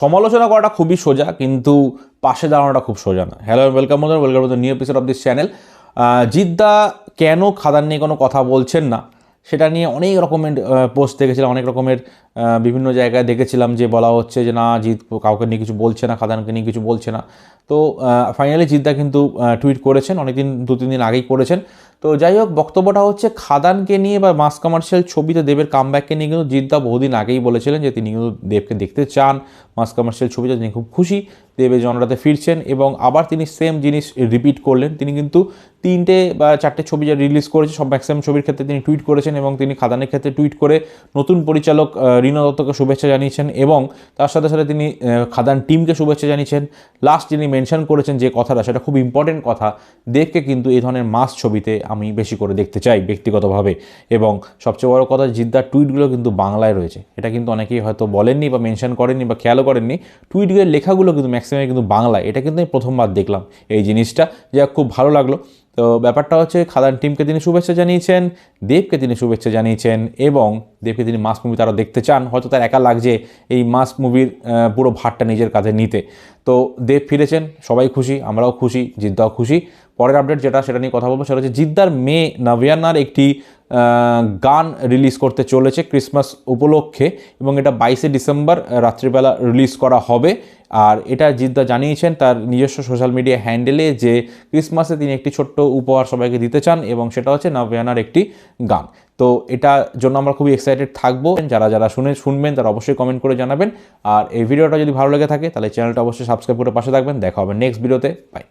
সমালোচনা করাটা খুবই সোজা, কিন্তু পাশে দাঁড়ানোটা খুব সোজা না। হ্যালো ওয়েলকাম বন্ধুরা welcome to new episode of this channel Jeddah কেন খাদান নিয়ে কোনো কথা বলছেন না? সেটা নিয়ে অনেক রকমের পোস্ট দেখেছিলাম, অনেক রকমের বিভিন্ন জায়গায় দেখেছিলাম যে বলা হচ্ছে যে, না, জিৎ কাউকে নিয়ে কিছু বলছে না, খাদানকে নিয়ে কিছু বলছে না। তো ফাইনালি জিদ্দা কিন্তু টুইট করেছেন, অনেকদিন দু তিন দিন আগেই করেছেন। তো যাই হোক, বক্তব্যটা হচ্ছে খাদানকে নিয়ে বা মাস কমার্শিয়াল ছবিতে দেবের কামব্যাককে নিয়ে কিন্তু জিদ্দা বহুদিন আগেই বলেছিলেন যে তিনি কিন্তু দেবকে দেখতে চান। মাস কমার্শিয়াল ছবিতে তিনি খুব খুশি, দেব জনরাতে ফিরছেন এবং আবার তিনি সেম জিনিস রিপিট করলেন। তিনি কিন্তু তিনটে বা চারটে ছবি যা রিলিজ করেছে, সব ম্যাক্সিমাম ছবির ক্ষেত্রে তিনি টুইট করেছেন এবং তিনি খাদানের ক্ষেত্রে টুইট করে নতুন পরিচালক রীনা দত্তকে শুভেচ্ছা জানিয়েছেন এবং তার সাথে সাথে তিনি খাদান টিমকে শুভেচ্ছা জানিয়েছেন। লাস্ট যিনি মেনশন করেছেন যে কথাটা, সেটা খুব ইম্পর্টেন্ট কথা। দেবকে কিন্তু এই ধরনের মাস ছবিতে আমি বেশি করে দেখতে চাই ব্যক্তিগতভাবে। এবং সবচেয়ে বড় কথা, জিদ্দার টুইটগুলো কিন্তু বাংলায় রয়েছে। এটা কিন্তু অনেকেই হয়তো বলেননি বা মেনশন করেননি বা খেয়ালও করেননি। টুইটগুলোর লেখাগুলো কিন্তু ম্যাক্সিমাম কিন্তু বাংলায়। এটা কিন্তু আমি প্রথমবার দেখলাম এই জিনিসটা। যা খুব ভালো লাগল। তো ব্যাপারটা হচ্ছে খাদান টিমকে তিনি শুভেচ্ছা জানিয়েছেন, দেবকে তিনি শুভেচ্ছা জানিয়েছেন এবং দেবকে তিনি মাস মুভি তারা দেখতে চান। হয়তো তার একা লাগছে এই মাস মুভির পুরো ভারটা নিজের কাঁধে নিতে। তো দেব ফিরেছেন, সবাই খুশি, আমরাও খুশি, জিদ্দাও খুশি। পরের আপডেট যেটা, সেটা নিয়ে কথা বলব, সেটা হচ্ছে জিদ্দার মেয়ে নাভিয়ানার একটি গান রিলিজ করতে চলেছে ক্রিসমাস উপলক্ষে এবং এটা বাইশে ডিসেম্বর রাত্রিবেলা রিলিজ করা হবে। আর এটা জিদ্দা জানিয়েছেন তার নিজস্ব সোশ্যাল মিডিয়া হ্যান্ডেলে যে ক্রিসমাসে তিনি একটি ছোট্ট উপহার সবাইকে দিতে চান এবং সেটা হচ্ছে নাভিয়ানার একটি গান। তো এটার জন্য আমরা খুবই এক্সাইটেড থাকব। যারা যারা শুনে, শুনবেন, তারা অবশ্যই কমেন্ট করে জানাবেন। আর এই ভিডিওটা যদি ভালো লেগে থাকে, তাহলে চ্যানেলটা অবশ্যই সাবস্ক্রাইব করে পাশে থাকবেন। দেখা হবে নেক্সট ভিডিওতে বাই